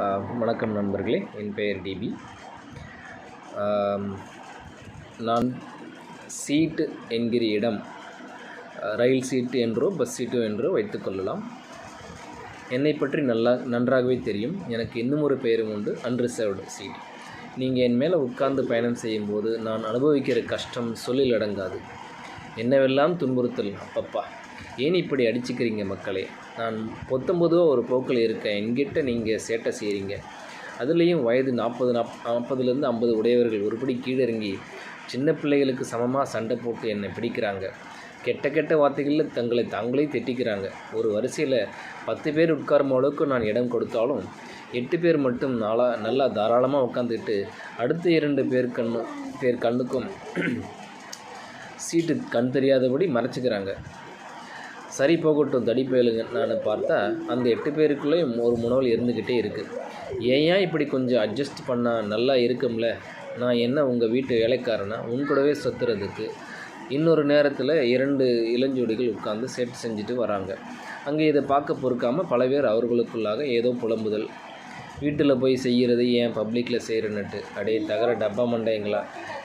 வணக்கம் நண்பர்களே என் பெயர் டிபி நான் சீட்டு என்கிற இடம் ரயில் சீட்டு என்றோ பஸ் சீட்டு என்றோ வைத்துக்கொள்ளலாம் என்னை பற்றி நல்லா நன்றாகவே தெரியும். எனக்கு இன்னும் ஒரு பெயரும் உண்டு அன்ரிசர்வ்டு சீட் நீங்கள் என் மேலே உட்கார்ந்து பயணம் செய்யும்போது நான் அனுபவிக்கிற கஷ்டம் சொல்லில் அடங்காது. என்னவெல்லாம் துன்புறுத்தல் அப்பப்பா. ஏன் இப்படி அடிச்சுக்கிறீங்க மக்களே? நான் பொத்தொம்பதுவா ஒரு போக்கில் இருக்கேன். என்கிட்ட நீங்கள் சேட்டை செய்கிறீங்க அதுலேயும் வயது நாற்பது நாப் நாற்பதுலேருந்து ஐம்பது உடையவர்கள் ஒருபடி கீழிறங்கி சின்ன பிள்ளைகளுக்கு சமமாக சண்டை போட்டு என்னை பிடிக்கிறாங்க. கெட்ட கெட்ட வார்த்தைகளில் தங்களை தாங்களே திட்டிக்கிறாங்க. ஒரு வரிசையில் பத்து பேர் உட்காரும் அளவுக்கு நான் இடம் கொடுத்தாலும் எட்டு பேர் மட்டும் நாளா நல்லா தாராளமாக உட்காந்துட்டு அடுத்த இரண்டு பேர் கண்ணு பேர் கண்ணுக்கும் சீட்டு கண் தெரியாதபடி மறைச்சிக்கிறாங்க. சரி போகட்டும் தடி பயலுங்க. நான் பார்த்தா அந்த எட்டு பேருக்குள்ளேயும் ஒரு முனவல் இருந்துக்கிட்டே இருக்குது ஏன் இப்படி கொஞ்சம் அட்ஜஸ்ட் பண்ணால் நல்லா இருக்கும்ல? நான் என்ன உங்கள் வீட்டு வேலைக்காரனா? உன் கூடவே இன்னொரு நேரத்தில் இரண்டு இளஞ்சோடிகள் உட்கார்ந்து செட் செஞ்சுட்டு வராங்க. அங்கே இதை பார்க்க பொறுக்காமல் பல பேர் அவர்களுக்குள்ளாக ஏதோ புலம்புதல். வீட்டில் போய் செய்கிறது ஏன் பப்ளிக்கில் செய்கிறன்னுட்டு அடே தகர டப்பா மண்டைங்களா?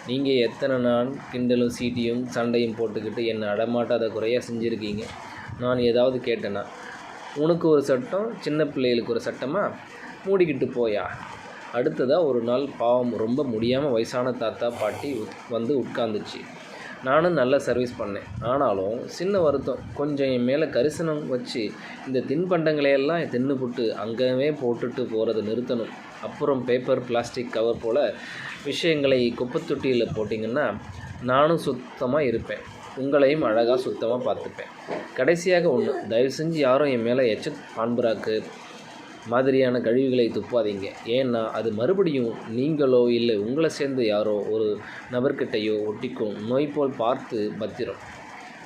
நீங்கள் எத்தனை நாள் கிண்டலும் சீட்டியும் சண்டையும் போட்டுக்கிட்டு என்னை அடமாட்டாத குறையாக செஞ்சுருக்கீங்க? நான் ஏதாவது கேட்டேன்னா உனக்கு ஒரு சட்டம் சின்ன பிள்ளைகளுக்கு ஒரு சட்டமாக மூடிக்கிட்டு போயா? அடுத்ததாக ஒரு நாள் பாவம் ரொம்ப முடியாமல் வயசான தாத்தா பாட்டி வந்து உட்காந்துச்சு நானும் நல்லா சர்வீஸ் பண்ணேன். ஆனாலும் சின்ன வருத்தம். கொஞ்சம் என் மேலே கரிசனம் வச்சு இந்த தின்பண்டங்களையெல்லாம் தின்னுபுட்டு அங்கேவே போட்டுட்டு போகிறத நிறுத்தணும். அப்புறம் பேப்பர் பிளாஸ்டிக் கவர் போல் விஷயங்களை குப்பைத்தொட்டியில் போட்டிங்கன்னா நானும் சுத்தமாக இருப்பேன். உங்களையும் அழகாக சுத்தமாக பார்த்துப்பேன். கடைசியாக ஒன்று தயவு செஞ்சு யாரும் என் மேலே எச்ச பான்புராக்கு மாதிரியான கழிவுகளை துப்பாதீங்க. ஏன்னா அது மறுபடியும் நீங்களோ இல்லை உங்களை சேர்ந்து யாரோ ஒரு நபர்கிட்டையோ ஒட்டிக்கும் நோய் போல் பார்த்து பத்திரம்.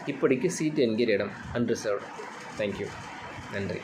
இப்படிக்கு சீட் என்கிற இடம். அன்ரிசர்வ்டு தேங்க்யூ நன்றி.